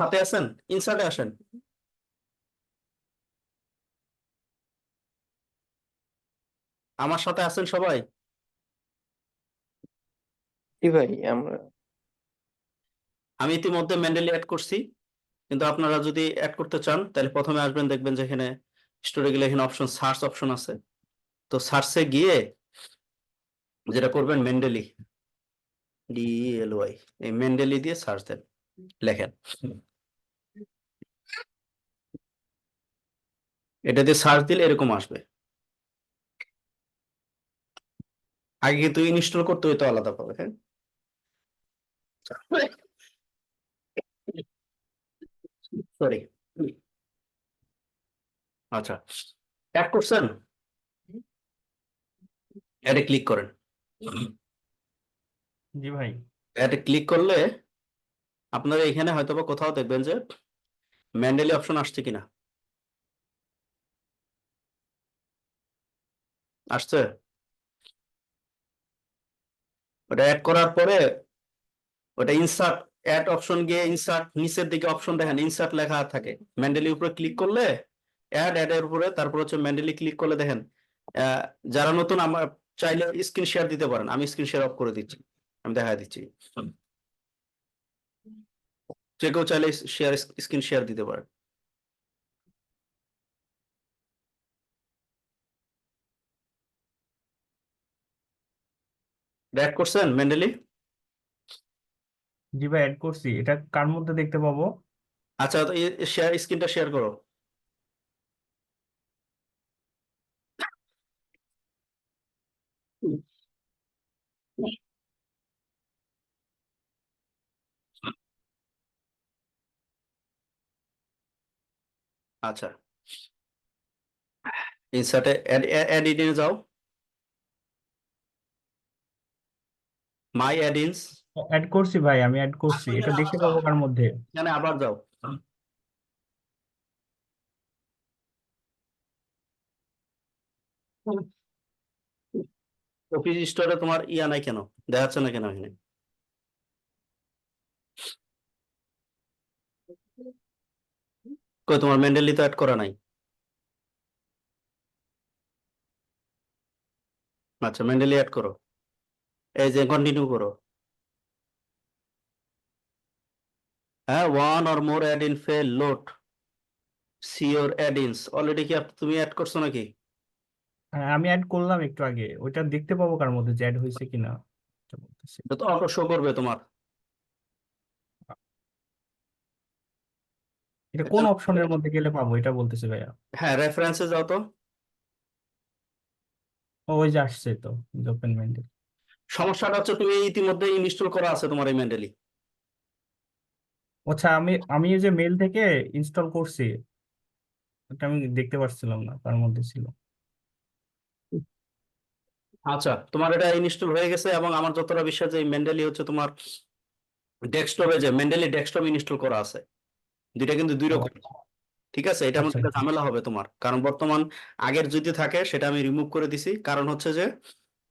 সাথে আছেন ইনসার্টে আসেন। আমার সাথে আছেন সবাই? জি ভাই আমরা আমি ইতিমধ্যে মেন্ডেলি অ্যাড করছি কিন্তু আপনারা যদি অ্যাড করতে চান তাহলে প্রথমে আসবেন দেখবেন যে এখানে স্টোরে গেলে এখানে অপশন সার্চ অপশন আছে। তো সার্চে গিয়ে যেটা করবেন মেন্ডেলি ডি এল ওয়াই এই মেন্ডেলি দিয়ে সার্চ দেন লেখেন। এটা দিয়ে সার্চ দিলে এরকম আসবে। আগে কিন্তু ইনস্টল করতে হইতো আলাদা পাবে হ্যাঁ? সরি আচ্ছা। অ্যাড করছেন? অ্যাডে ক্লিক করেন। জি ভাই। অ্যাডে ক্লিক করলে আপনারা এখানে হয়তোবা কোথাও দেখবেন যে ম্যান্ডেলি অপশন আসছে কিনা। আসছে? ওটা অ্যাড করার পরে ওটা ইনসার্ট অ্যাড অপশন গিয়ে ইনসার্ট নিচের দিকে অপশন দেখেন ইনসার্ট লেখা থাকে। ম্যান্ডেলি উপরে ক্লিক করলে অ্যাড এর উপরে তারপর হচ্ছে ম্যান্ডেলি ক্লিক করলে দেখেন আহ, যারা নতুন আমার চাইলে স্ক্রিন শেয়ার দিতে পারেন। আমি স্ক্রিন শেয়ার অফ করে দিচ্ছি আমি দেখা দিচ্ছি। যে কেউ চাইলে শেয়ার স্ক্রিন শেয়ার দিতে পারেন অ্যাড করছেন ম্যান্ডেলি জি ভাই অ্যাড করছি। এটা কার মধ্যে দেখতে পাবো? আচ্ছা তো শেয়ার স্ক্রিনটা শেয়ার করো। আচ্ছা। ইনসার্টে ইনে যাও। মাই অ্যাড ইনস অ্যাড করছি ভাই আমি অ্যাড করছি। এটা দেখতে পাবো কার মধ্যে। এখানে আবার যাও। অফিস স্টোরে তোমার ইয়া নাই কেন? দেখাচ্ছে না কেন এখানে? কই তোমার মেন্ডেলি তো অ্যাড করা নাই? আচ্ছা মেন্ডেলি অ্যাড করো। এই যে কন্টিনিউ করো। হ্যাঁ one or more add in fail load sure add ins already কি তুমি অ্যাড করছ নাকি? হ্যাঁ আমি অ্যাড করলাম একটু আগে ওইটা দেখতে পাবো কার মধ্যে যে অ্যাড হয়েছে কিনা। এটা তো অটো শো করবে তোমার। এটা কোন অপশনের মধ্যে গেলে পাবো এটা বলতেছি ভাইয়া। হ্যাঁ রেফারেন্সে যাও তো। ও, ওই যে আসছে তো ওপেন মেন্ডেল সমস্যাটা হচ্ছে তুমি ইতিমধ্যে ইনস্টল করা আছে তোমার এই মেন্ডেলি আচ্ছা আমি আমি যে মেল থেকে ইনস্টল করছি ওটা আমি দেখতে পাচ্ছিলাম না তার মধ্যে ছিল। আচ্ছা তোমার এটা ইনস্টল হয়ে গেছে এবং আমার যতটা বিশ্বাস যে এই মেন্ডেলি হচ্ছে তোমার ডেস্কটপে যে মেন্ডেলি ডেস্কটপ ইনস্টল করা আছে। দুইটা কিন্তু দুই রকম। ঠিক আছে? এটা মধ্যে আচ্ছা, একটা ঝামেলা হবে তোমার। কারণ বর্তমান আগের যদি থাকে সেটা আমি রিমুভ করে দিছি। কারণ হচ্ছে যে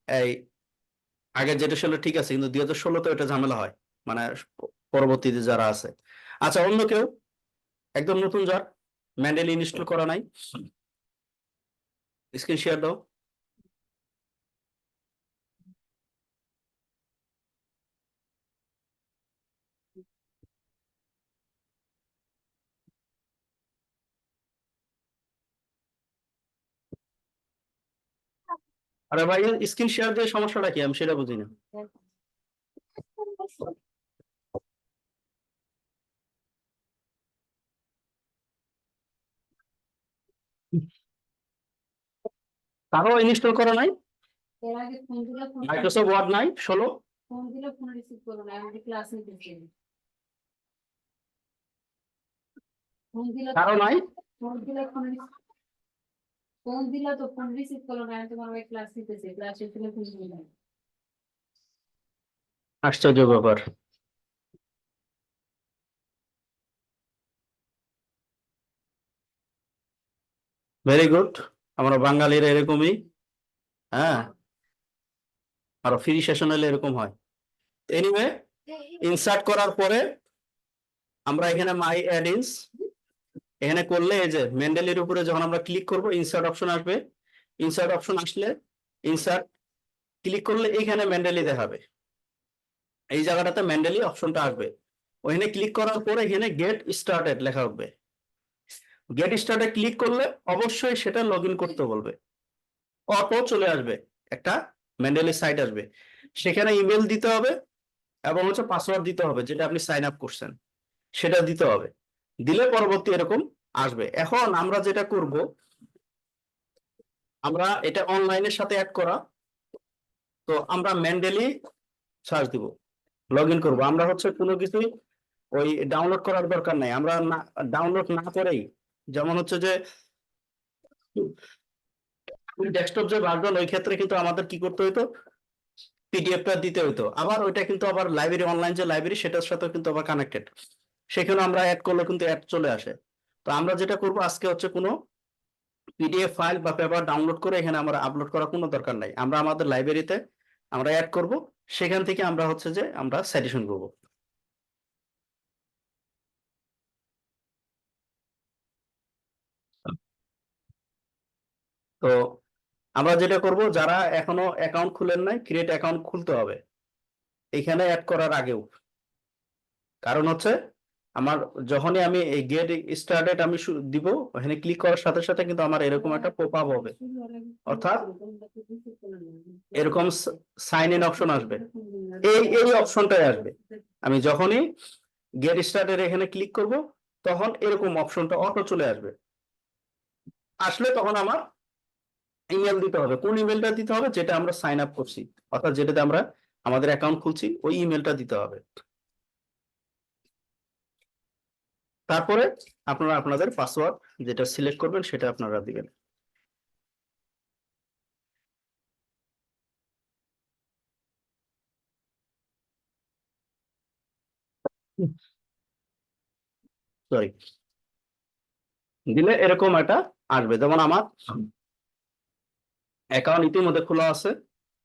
এই আগের যেটা ছিল ঠিক আছে, কিন্তু দুই হাজার ষোলোতে এটা ঝামেলা হয়। মানে পরবর্তীতে যারা আছে। আচ্ছা অন্য কেউ? একদম নতুন যার? ম্যান্ডেল ইনস্টল করা নাই? স্ক্রিন শেয়ার দাও। আরে ভাই স্ক্রিন শেয়ার দিয়ে সমস্যাটা কি? আমি সেটা বুঝি না কারও ইনস্টল করা নাই মাইক্রোসফট ওয়ার্ড নাই? ষোলো? ফোন দিলে ফোন রিসিভ করো না আমি ক্লাস নিতেছি। ফোন দিলে কারও নাই? ফোন দিলে ফোন ফোন দিলে তো ফোন রিসিভ করো না তোমার ওই ক্লাস নিতেছি ক্লাস হলে ফোন দিলে আশ্চর্য ব্যাপার। ভেরি গুড আমরা বাঙালিরা এরকমই হ্যাঁ? আর ফ্রি সেশন হলে এরকম হয়। এনিওয়ে ইনসার্ট করার পরে আমরা এখানে মাই অ্যাডিনস এখানে করলে এই যে মেন্ডেলের উপরে যখন আমরা ক্লিক করব ইনসার্ট অপশন আসবে। ইনসার্ট অপশন আসলে ইনসার্ট ক্লিক করলে এখানে মেন্ডেলি দেখাবে। এই জায়গাটাতে মেন্ডেলি অপশনটা আসবে। ওখানে ক্লিক করার পরে এখানে গেট স্টার্টেড লেখা উঠবে গেট স্টার্টে ক্লিক করলে অবশ্যই সেটা লগ করতে বলবে। অটো চলে আসবে একটা মেন্ডেলি সাইট আসবে। সেখানে ইমেল দিতে হবে এবং হচ্ছে পাসওয়ার্ড দিতে হবে, যেটা আপনি সাইন আপ করছেন। সেটা দিতে হবে। দিলে পরবর্তী এরকম আসবে। এখন আমরা যেটা করব, আমরা এটা অনলাইনের সাথে অ্যাড করা। তো আমরা ম্যান্ডেলি সার্চ দিব লগ ইন করব। আমরা হচ্ছে কোনো কিছুই ওই ডাউনলোড করার দরকার নাই। আমরা ডাউনলোড না করেই, যেমন হচ্ছে যে ডেস্কটপ যে ভার্জন ওই ক্ষেত্রে কিন্তু আমাদের কি করতে হইতো? পিডিএফটা দিতে হইতো। আবার ওইটা কিন্তু আবার লাইব্রেরি অনলাইন যে লাইব্রেরি সেটার সাথে কিন্তু আবার কানেক্টেড সেখানে আমরা অ্যাড করলে কিন্তু অ্যাড চলে আসে। তো আমরা যেটা করব, আজকে হচ্ছে কোনো পিডিএফ ফাইল বা পেপার ডাউনলোড করে এখানে আমরা আপলোড করার কোনো দরকার নাই। আমরা আমাদের লাইব্রেরিতে আমরা অ্যাড করব, সেখান থেকে আমরা হচ্ছে যে আমরা সাজেশন করব। তো আমরা যেটা করব, যারা এখনও অ্যাকাউন্ট খুলেন নাই ক্রিয়েট অ্যাকাউন্ট খুলতে হবে। এখানে অ্যাড করার আগেও। কারণ হচ্ছে আমার যখনই আমি এই গেট স্টার্টেড আমি দিব ওখানে ক্লিক করার সাথে সাথে কিন্তু আমার এরকম একটা পপ আপ হবে। অর্থাৎ এরকম সাইন ইন অপশন আসবে। এই এই অপশনটাই আসবে। আমি যখনই গেট স্টার্টেড এখানে ক্লিক করব তখন এরকম অপশনটা অটো চলে আসবে। আসলে তখন আমার ইমেল দিতে হবে। কোন ইমেলটা দিতে হবে? যেটা আমরা সাইন আপ করছি। অর্থাৎ যেটাতে আমরা আমাদের অ্যাকাউন্ট খুলছি ওই ইমেলটা দিতে হবে। তারপরে আপনারা আপনাদের পাসওয়ার্ড যেটা সিলেক্ট করবেন সেটা আপনারা দিবেন। সরি দিলে এরকম একটা আসবে। যেমন আমার অ্যাকাউন্ট ইতিমধ্যে খোলা আছে।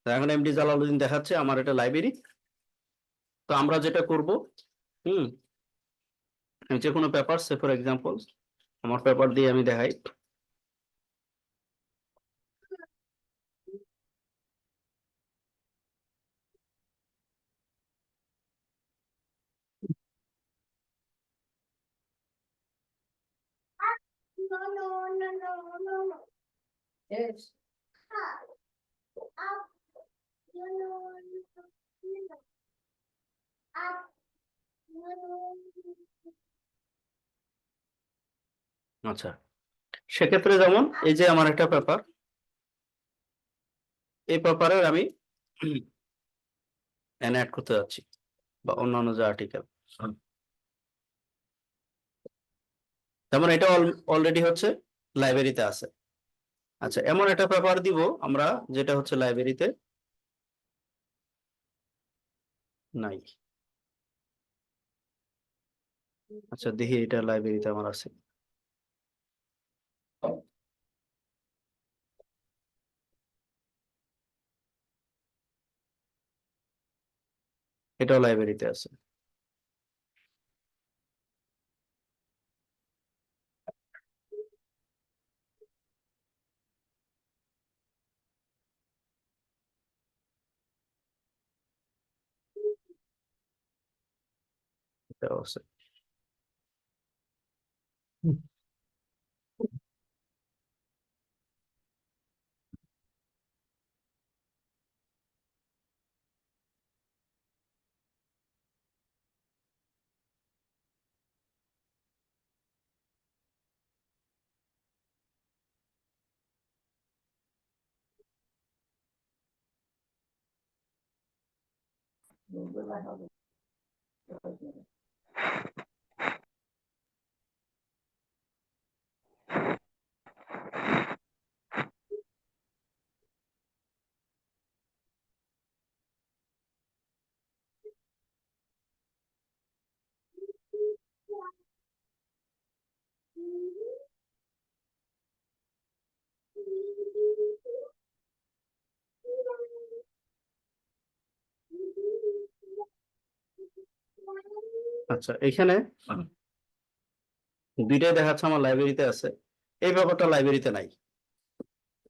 এখন এমডি জালালউদ্দিন দেখাচ্ছে, আমার এটা লাইব্রেরি তো আমরা যেটা করব, হুম যে কোনো পেপার সে ফর এক্সাম্পল আমার পেপার দিয়ে আমি দেখাই No, no, no, no, no, no. Yes. Up. No, no, no, no. Up. No, no, no. আচ্ছা। সেক্ষেত্রে যেমন এই যে আমার একটা পেপার, এই পেপারের আমি অ্যাড করতে যাচ্ছি, বা অন্যান্য যে আর্টিকেল যেমন এটা অলরেডি হচ্ছে লাইব্রেরিতে আছে। আচ্ছা এমন একটা পেপার দিব আমরা, যেটা হচ্ছে লাইব্রেরিতে নাই। আচ্ছা দেখি এটা লাইব্রেরিতে আমার আছে। এটাও লাইব্রেরিতে আছে। এটাও আছে। Yeah. আচ্ছা এখানে দুইটাই দেখাচ্ছে আমার লাইব্রেরিতে আছে। এই ব্যাপারটা লাইব্রেরিতে নাই।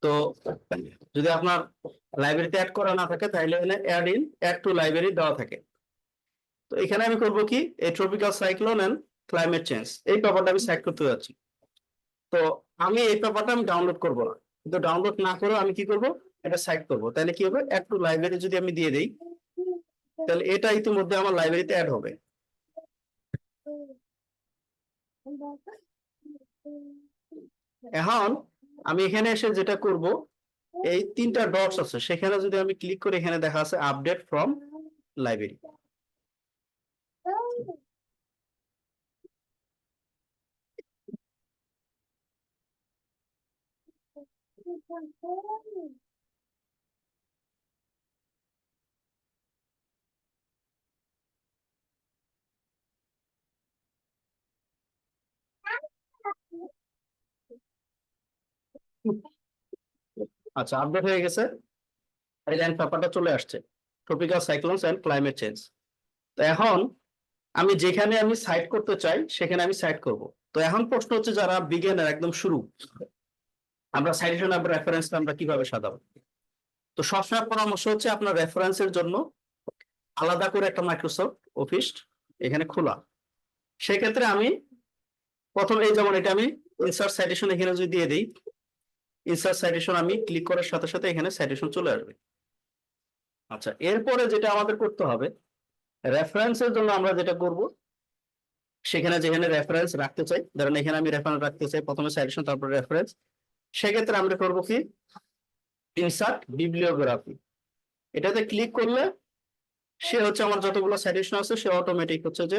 তো যদি আপনার লাইব্রেরিতে অ্যাড করা না থাকে তাহলে এখানে add in add to library দেওয়া থাকে। তো এখানে আমি করব কি? এই tropical cyclone and climate change এই পেপারটা আমি সাইড করতে যাচ্ছি। তো আমি এই পেপারটা আমি ডাউনলোড করব না। কিন্তু ডাউনলোড না করে আমি কি করব? এটা সাইড করব। তাহলে কি হবে? অ্যাড টু লাইব্রেরি যদি আমি দিয়ে দেই তাহলে এটা ইতিমধ্যে আমার লাইব্রেরিতে অ্যাড হবে। এখন আমি এখানে এসে যেটা করব, এই তিনটা ডটস আছে, সেখানে যদি আমি ক্লিক করে এখানে দেখা আছে আপডেট ফ্রম লাইব্রেরি আচ্ছা আপডেট হয়ে গেছে। এই লাইন পেপারটা চলে আসছে tropical cyclones and climate change তো এখন আমি যেখানে আমি সাইট করতে চাই, সেখানে আমি সাইট করব। তো এখন প্রশ্ন হচ্ছে যারা বিজ্ঞানের একদম শুরু, আমরা সাইটেশন আর রেফারেন্সটা আমরা কীভাবে সাজাবো? তো সবসময় পরামর্শ হচ্ছে আপনার রেফারেন্সের জন্য আলাদা করে একটা মাইক্রোসফট অফিস এখানে খোলা। সেক্ষেত্রে আমি প্রথম এই যেমন এটা আমি ইনসার্ট সাইটেশন এখানে যদি দিয়ে দিই ইনসার্ট সাইটেশন আমি ক্লিক করার সাথে সাথে এখানে সাইটেশন চলে আসবে। আচ্ছা এরপরে যেটা আমাদের করতে হবে রেফারেন্সের জন্য আমরা যেটা করব, সেখানে যেখানে রেফারেন্স রাখতে চাই, ধরেন এখানে আমি রেফারেন্স রাখতে চাই, প্রথমে সাইটেশন তারপরে রেফারেন্স সেক্ষেত্রে আমরা করব কি? ইনসার্ট বিবলিওগ্রাফি এটাতে ক্লিক করলে সে হচ্ছে আমার যতগুলো সাইটেশন আছে, সে অটোমেটিক হচ্ছে যে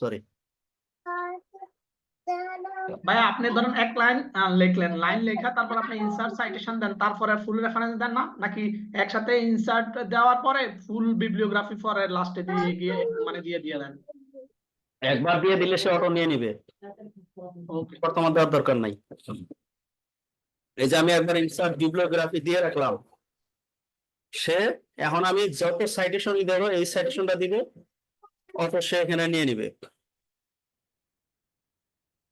সরি ভাই আপনি ধরুন এক লাইন লিখলেন। লাইন লেখা তারপর আপনি ইনসার্ট সাইটেশন দেন। তারপরে ফুল রেফারেন্স দেন না? নাকি একসাথে ইনসার্ট দেওয়ার পরে ফুল বিবলিওগ্রাফি পরে লাস্টে দিয়ে গিয়ে মানে দিয়ে দিয়ে দেন? একবার দিয়ে দিলে সে অটো নিয়ে নিবে। ওকে বর্তমান দেওয়ার দরকার নাই। এই যে আমি একবার ইনসার্ট বিবলিওগ্রাফি দিয়ে রাখলাম। সে এখন আমি যত সাইটেশন দেবো এই সাইটেশনটা দিব অটো সে এখানে নিয়ে নিবে।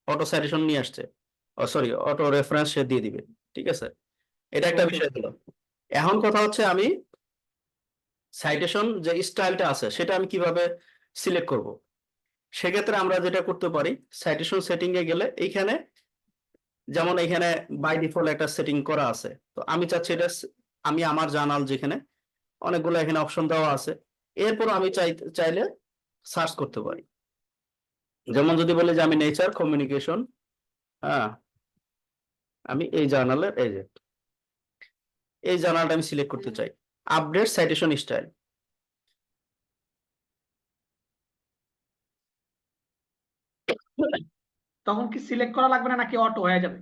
অটো সাইটেশন নিয়ে আসছে। সরি অটো রেফারেন্স সে দিয়ে দিবে, ঠিক আছে? এটা একটা বিষয় হলো। এখন কথা হচ্ছে আমি সাইটেশন যে স্টাইলটা আছে, সেটা আমি কীভাবে সিলেক্ট করব? সেক্ষেত্রে আমরা যেটা করতে পারি সাইটেশন সেটিং এ গেলে এইখানে, যেমন এখানে বাই ডিফল্ট একটা সেটিং করা আছে, তো আমি চাচ্ছি এটা আমি আমার জার্নাল যেখানে, অনেকগুলো এখানে অপশন দেওয়া আছে। এরপর আমি চাই, চাইলে সার্চ করতে পারি। যেমন যদি বলি যে আমি নেচার কমিউনিকেশন হ্যাঁ আমি এই জার্নালের এই যে এই জার্নালটা আমি সিলেক্ট করতে চাই। আপডেট সাইটেশন স্টাইল তখন কি সিলেক্ট করা লাগবে না নাকি অটো হয়ে যাবে?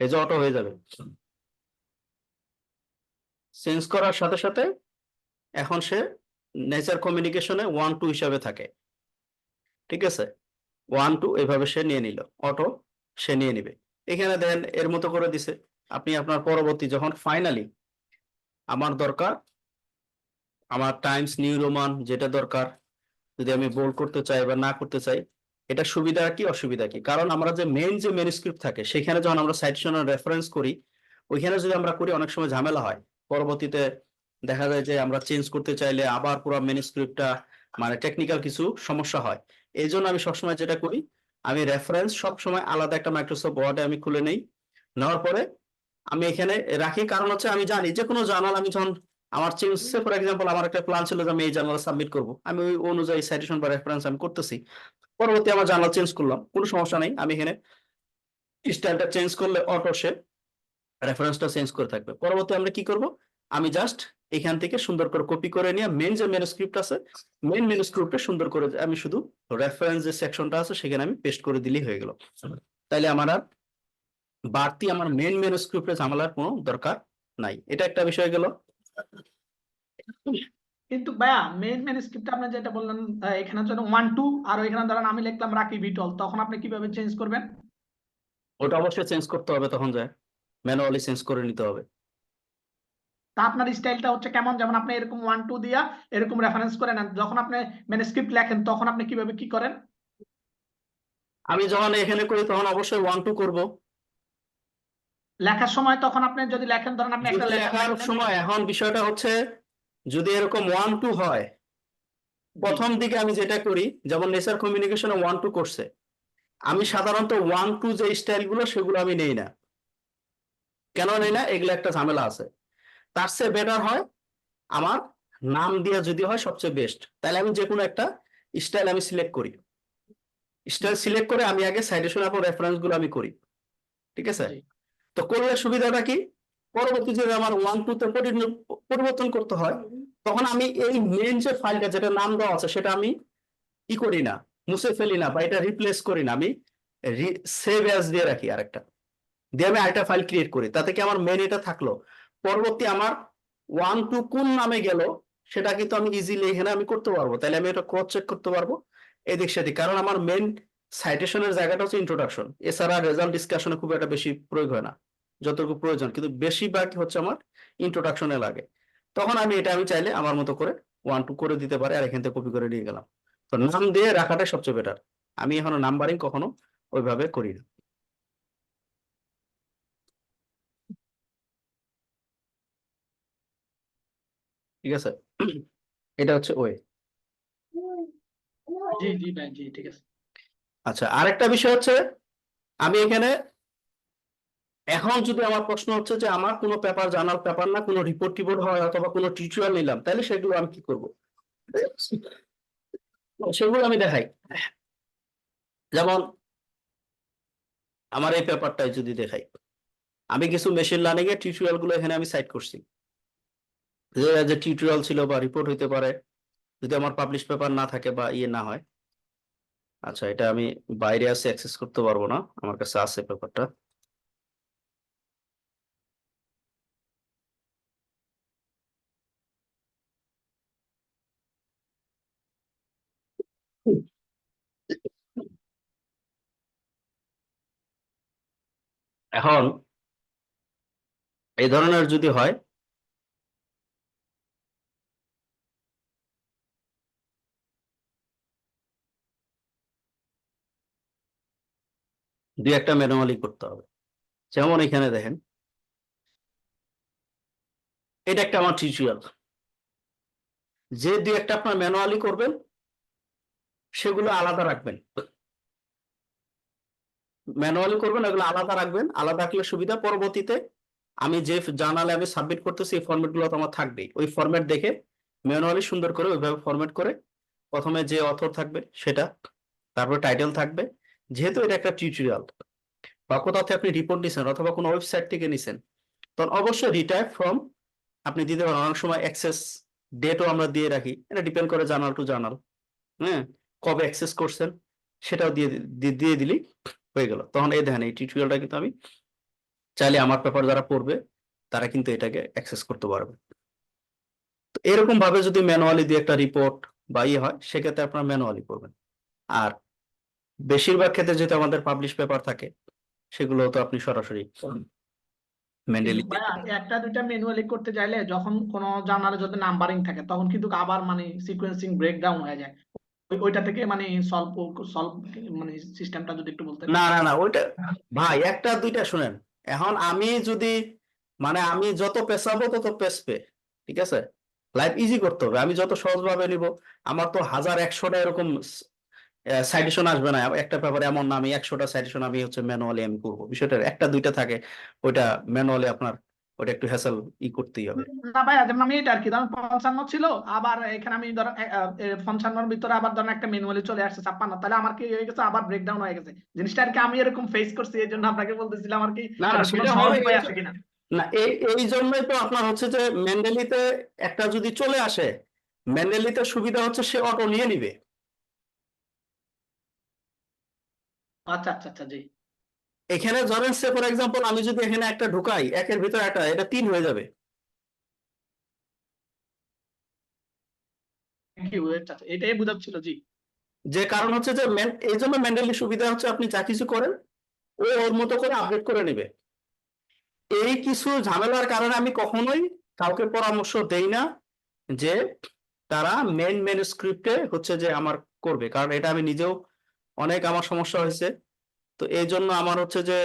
এই যে অটো হয়ে যাবে। চেঞ্জ করার সাথে সাথে এখন সে নেচার কমিউনিকেশনে ওয়ান টু হিসাবে থাকে। ঠিক আছে? ওয়ান টু এভাবে সে নিয়ে নিল। অটো সে নিয়ে নিবে। এখানে দেন, এর মতো করে দিছে। আপনি আপনার পরবর্তী যখন ফাইনালি আমার দরকার, আমার টাইমস নিউ রোমান যেটা দরকার, যদি আমি বোল্ড করতে চাই বা না করতে চাই, এটা সুবিধা কি, অসুবিধা কি? কারণ আমরা যে মেইন যে মেনুস্ক্রিপ্ট থাকে, সেখানে যখন আমরা সাইটেশন রেফারেন্স করি, ওইখানে যদি আমরা করি, অনেক সময় ঝামেলা হয়। পরবর্তীতে দেখা যায় যে আমরা চেঞ্জ করতে চাইলে আবার পুরো মেনুস্ক্রিপ্টটা মানে টেকনিক্যাল কিছু সমস্যা হয়। এই জন্য আমি সবসময় যেটা করি, আমি রেফারেন্স সবসময় আলাদা একটা মাইক্রোসফট ওয়ার্ডে আমি খুলে নেই। নেওয়ার পরে আমি এখানে রাখি, কারণ হচ্ছে আমি জানি যে কোনো জার্নাল আমি যখন আমার চেঞ্জ ফর এক্সাম্পল আমার একটা প্ল্যান ছিল যে আমি এই জার্নাল সাবমিট করব, আমি ওই অনুযায়ী সাইটেশন বা রেফারেন্স আমি করতেছি। পরবর্তী আমার জার্নাল চেঞ্জ করলাম, কোনো সমস্যা নেই, আমি এখানে স্টাইলটা চেঞ্জ করলে অটো সে রেফারেন্সটা চেঞ্জ করে থাকবে। পরবর্তী আমরা কি করব? আমি জাস্ট এখান থেকে সুন্দর করে কপি করে নিয়ে মেন যে মেনুস্ক্রিপ্ট আছে মেন মেনুস্ক্রিপ্টে সুন্দর করে আমি শুধু রেফারেন্স যে সেকশনটা আছে সেখানে আমি পেস্ট করে দিলেই হয়ে গেল। তাইলে আমার আর বাড়তি আমার মেন মেনুস্ক্রিপ্টে ঝামেলার কোনো দরকার নাই। এটা একটা বিষয় গেল। কিন্তু ভাইয়া মেইন ম্যানুস্ক্রিপ্ট আপনি যেটা বললেন এখানে জন্য ওয়ান টু আর এখানে ধরেন আমি লিখলাম রাকি বিটল তখন আপনি কীভাবে চেঞ্জ করবেন? ওটা অবশ্যই চেঞ্জ করতে হবে তখন যায়। ম্যানুয়ালি চেঞ্জ করে নিতে হবে। তা আপনার স্টাইলটা হচ্ছে কেমন? যেমন আপনি এরকম ওয়ান টু দিয়া এরকম রেফারেন্স করে নেন। যখন আপনি ম্যানুস্ক্রিপ্ট লেখেন তখন আপনি কীভাবে কি করেন? আমি যখন এখানে করি তখন অবশ্যই ওয়ান টু করব। লেখার সময় তখন আপনি যদি লেখেন ধরেন আপনি একটা লেখার সময় এখন বিষয়টা হচ্ছে যদি এরকম ওয়ান টু হয় প্রথম দিকে আমি যেটা করি যেমন নেচার কমিউনিকেশনে ওয়ান টু করছে আমি সাধারণত ওয়ান টু যে স্টাইলগুলো সেগুলো আমি নেই না। কেন নেই না? এগুলো একটা ঝামেলা আছে। তার চেয়ে বেটার হয় আমার নাম দিয়ে যদি হয় সবচেয়ে বেস্ট তাহলে আমি যে কোনো একটা স্টাইল আমি সিলেক্ট করি। স্টাইল সিলেক্ট করে আমি আগে সাইটেশন এবং রেফারেন্সগুলো আমি করি। ঠিক আছে? তো করলে সুবিধাটা কি? পরবর্তী যদি আমার ওয়ান টু তে পরিবর্তন করতে হয় তখন আমি এই মেন যে ফাইলটা যেটা নাম দেওয়া আছে সেটা আমি ই করি না মুছে ফেলি না বা এটা রিপ্লেস করি না। আমি সেভ অ্যাজ দিয়ে রাখি আরেকটা। দিয়ে আমি আরেকটা ফাইল ক্রিয়েট করি। তাতে কি আমার মেন এটা থাকল? পরবর্তী আমার ওয়ান টু কোন নামে গেল, সেটা কিন্তু আমি ইজিলি এখানে আমি করতে পারব। তাহলে আমি এটা ক্রস চেক করতে পারব, এদিক সেদিক। কারণ আমার মেন সাইটেশনের জায়গাটা হচ্ছে ইন্ট্রোডাকশন এছাড়া রেজাল্ট ডিসকাশনে খুব একটা বেশি প্রয়োগ হয় না, যতটুকু প্রয়োজন। কিন্তু বেশিরভাগ হচ্ছে আমার ইন্ট্রোডাকশনে লাগে। তখন আমি এটা আমি চাইলে আমার মতো করে ওয়ান টু করে দিতে পারি, আর এখান থেকে কপি করে নিয়ে গেলাম। তো নাম দিয়ে রাখাটাই সবচেয়ে বেটার আমি এখনও নাম্বারিং কখনো ওইভাবে করি না ঠিক আছে? এটা হচ্ছে ওয়ে। জি জি ভাই জি ঠিক আছে। আচ্ছা আরেকটা বিষয় হচ্ছে আমি এখানে এখন যদি আমার প্রশ্ন হচ্ছে যে আমার কোনো পেপার জার্নাল পেপার না কোনো রিপোর্ট টিপোর্ট হয় অথবা কোনো টিউটোরিয়াল নিলাম তাহলে সেগুলো আমি কি করব? সেগুলো আমি দেখাই। যেমন আমার এই পেপারটাই যদি দেখাই। আমি কিছু মেশিন লার্নিং এর টিউটোরিয়ালগুলো এখানে আমি সাইট করছি। যে টিউটোরিয়াল ছিল বা রিপোর্ট হইতে পারে, যদি আমার পাবলিশ পেপার না থাকে বা ইয়ে না হয় আচ্ছা এটা আমি বাইরে আছে অ্যাক্সেস করতে পারব না, আমার কাছে আছে পেপারটা এখন, এই ধরনের যদি হয় দুই একটা ম্যানুয়ালি করতে হবে। যেমন এখানে দেখেন, এটা একটা আমার টিউটোরিয়াল যে দুই একটা আপনার ম্যানুয়ালি করবেন, সেগুলো আলাদা রাখবেন। ম্যানুয়ালি করবেন, এগুলো আলাদা রাখবেন। আলাদা রাখলে সুবিধা, পরবর্তীতে আমি যে জার্নালে আমি সাবমিট করতেছি, এই ফরম্যাটগুলো তো আমার থাকবেই। ওই ফরম্যাট দেখে ম্যানুয়ালি সুন্দর করে ওইভাবে ফরম্যাট করে প্রথমে যে অথর থাকবে, সেটা, তারপর টাইটেল থাকবে যেহেতু এটা একটা টিউটোরিয়াল বা কোথাও থেকে আপনি রিপোর্ট নিছেন অথবা কোনো ওয়েবসাইট থেকে নিছেন, তখন অবশ্যই রিটায়ার ফ্রম আপনি দিতে পারেন। অনেক সময় অ্যাক্সেস ডেটও আমরা দিয়ে রাখি। এটা ডিপেন্ড করে জার্নাল টু জার্নাল হ্যাঁ? কবে অ্যাক্সেস করছেন, সেটাও দিয়ে দিয়ে দিলেই হয়ে গেল। তখন এই দেখেন, এই টিউটোরিয়ালটা কিন্তু আমি চাইলে আমার পেপার যারা পড়বে, তারা কিন্তু এটাকে অ্যাক্সেস করতে পারবে। তো এরকম ভাবে যদি ম্যানুয়ালি দিয়ে একটা রিপোর্ট বা ইয়ে হয়, সেক্ষেত্রে আপনারা ম্যানুয়ালি করবেন আর বেশিরভাগ ক্ষেত্রে যেহেতু আমাদের পাবলিশ পেপার থাকে সেগুলো তো আপনি সরাসরি ম্যান্ডেলি একটা দুইটা ম্যানুয়ালি করতে চাইলে যখন কোনো জার্নালে যদি নাম্বারিং থাকে তখন কিন্তু আবার মানে সিকোয়েন্সিং ব্রেকডাউন হয়ে যায়। ওইটা থেকে মানে সলভ সলভ মানে সিস্টেমটা যদি একটু বলতেন। না না না ওইটা ভাই একটা দুইটা শুনেন। এখন আমি যদি মানে আমি যত পেছাবো তত পেছবে ঠিক আছে? লাইফ ইজি করতে হবে। আমি যত সহজভাবে নিব আমার তো হাজার একশোটা এরকম সাইটেশন আসবে না। একটা পেপারে এমন না আমি একশোটা সাইটেশন আমি হচ্ছে ম্যানুয়ালি আমি করব। বিষয়টা একটা দুইটা থাকে ওইটা ম্যানুয়ালি আপনার ওইটা একটু হ্যাসেল ই করতেই হবে। না যেমন আমি এটা আর কি ধরেন পঞ্চান্ন ছিল আবার এখানে আমি ধরেন পঞ্চান্নর ভিতরে আবার ধরেন একটা ম্যানুয়ালি চলে আসছে ছাপ্পান্ন। তাহলে আমার কি হয়ে গেছে? আবার ব্রেকডাউন হয়ে গেছে। জিনিসটা আর কি আমি এরকম ফেস করছি এই জন্য আপনাকে বলতেছিলাম আর কি না, না, সেটা হবে, আছে কিনা? না এই এই জন্যই তো আপনার হচ্ছে যে ম্যান্ডেলিতে একটা যদি চলে আসে ম্যান্ডেলিতে সুবিধা হচ্ছে সে অটো নিয়ে নিবে। আচ্ছা আচ্ছা আচ্ছা জি। এখানে ধরেন সে ফর এক্সাম্পল আমি যদি এখানে একটা ঢুকাই একের ভিতরে একটা এটা তিন হয়ে যাবে। আচ্ছা এটাই বুঝাচ্ছিল জি। যে কারণ হচ্ছে যে এই জন্য মেন্টালি সুবিধা হচ্ছে আপনি যা কিছু করেন ও ওর মতো করে আপডেট করে নেবে। এই কিছু ঝামেলার কারণে আমি কখনোই কাউকে পরামর্শ দেই না যে তারা মেন ম্যানুস্ক্রিপ্টে হচ্ছে যে আমার করবে কারণ এটা আমি নিজেও অনেক আমার সমস্যা হয়েছে। তো এই জন্য আমার হচ্ছে যে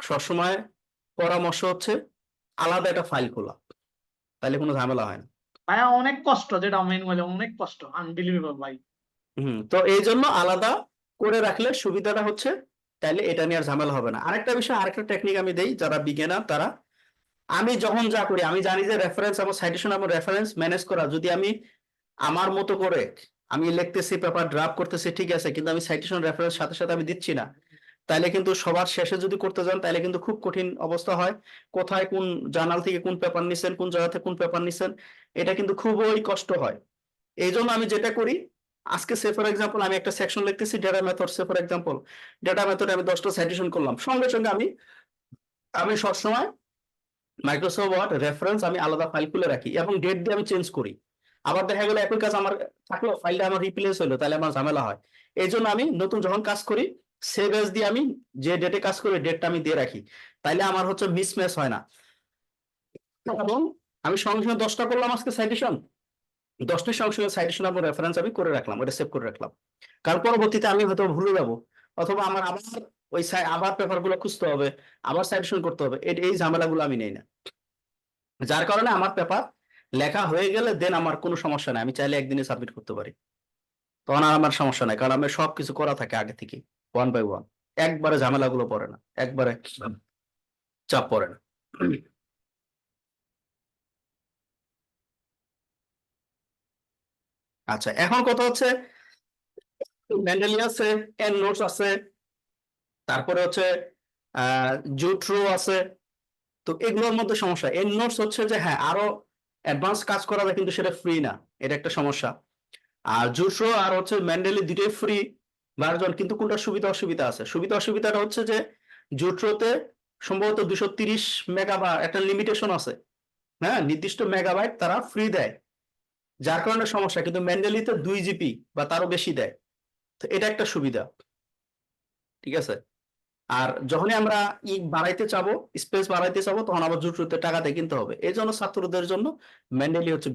সবসময় পরামর্শ হচ্ছে আলাদা একটা ফাইল খোলা। তাহলে কোনো ঝামেলা হয় না। ভাইয়া অনেক কষ্ট যেটা ম্যানুয়ালি অনেক কষ্ট। আনবিলিভেবল ভাই। হুম তো এই জন্য আলাদা করে রাখলে সুবিধাটা হচ্ছে তাহলে এটা নিয়ে আর ঝামেলা হবে না। আরেকটা বিষয় আরেকটা টেকনিক আমি দেই যারা বিজ্ঞানার তারা। আমি যখন যা করি আমি জানি যে রেফারেন্স আমার সাইটেশন এবং রেফারেন্স ম্যানেজ করা যদি আমি আমার মতো করে আমি লিখতেছি পেপার ড্রাফট করতেছি, ঠিক আছে, কিন্তু আমি সাইটেশন রেফারেন্স সাথে সাথে আমি দিচ্ছি না। তাইলে কিন্তু সবার শেষে যদি করতে যান তাহলে কিন্তু খুব কঠিন অবস্থা হয়। কোথায় কোন জার্নাল থেকে কোন পেপার নিছেন, কোন জায়গা থেকে কোন পেপার নিছেন, এটা কিন্তু খুবই কষ্ট হয়। এই জন্য আমি যেটা করি, আজকে সে ফর এক্সাম্পল আমি একটা সেকশন লিখতেছি data method say for example data মেথডে আমি দশটা সাইটেশন করলাম। সঙ্গে সঙ্গে আমি আমি সবসময় মাইক্রোসফট ওয়ার্ড রেফারেন্স আমি আলাদা ফাইল খুলে রাখি এবং ডেট দিয়ে আমি চেঞ্জ করি। আবার দেখা গেলো একই কাজ আমার থাকল ফাইলটা আমার রিপ্লেস হলো, তাহলে আমার ঝামেলা হয়। এই আমি নতুন যখন কাজ করি সেভ এস দিয়ে আমি যে ডেটে কাজ করি ডেটটা আমি দিয়ে রাখি। তাইলে আমার হচ্ছে মিসম্যাচ হয় না। এবং আমি সঙ্গে সঙ্গে দশটা করলাম আজকে সাইটেশন দশটার সঙ্গে সঙ্গে সাইটেশন এবং রেফারেন্স আমি করে রাখলাম, ওটা সেভ করে রাখলাম। কারণ পরবর্তীতে আমি হয়তো ভুলে যাব। অথবা আমার আবার ওই আবার পেপারগুলো খুঁজতে হবে, আবার সাইটেশন করতে হবে। এই ঝামেলাগুলো আমি নেই না। যার কারণে আমার পেপার লেখা হয়ে গেলে দেন আমার কোনো সমস্যা নাই। আমি চাইলে একদিনে সাবমিট করতে পারি। তখন আর আমার সমস্যা নাই, কারণ আমার সবকিছু করা থাকে আগে থেকে ওয়ান বাই ওয়ান একবারে ঝামেলাগুলো পড়ে না, একবারে চাপ পড়ে না। আচ্ছা এখন কথা হচ্ছে মেন্ডেলি আছে এন নোটস আছে, তারপরে হচ্ছে জুট্রো আছে। তো এগুলোর মধ্যে সমস্যা এন নোটস হচ্ছে যে হ্যাঁ আরও অ্যাডভান্স কাজ করা কিন্তু সেটা ফ্রি না, এটা একটা সমস্যা। আর জুট্রো আর হচ্ছে মেন্ডেলি দুটোই ফ্রি ভার্জন কিন্তু কোনটা সুবিধা অসুবিধা আছে? সুবিধা অসুবিধাটা হচ্ছে যে জুট্রোতে সম্ভবত দুশো তিরিশ মেগাবাইট একটা লিমিটেশন আছে। হ্যাঁ নির্দিষ্ট মেগাবাইট তারা ফ্রি দেয়। যার কারণে সমস্যা, কিন্তু ম্যান্ডেলিতে দুই জিপি বা তারও বেশি দেয়। তো এটা একটা সুবিধা। ঠিক আছে? আর যখনই আমরা ই বাড়াইতে চাবো স্পেস বাড়াইতে চাবো, তখন আবার জুট টাকা দিয়ে কিনতে হবে। এই জন্য ছাত্রদের জন্য ম্যান্ডেলি হচ্ছে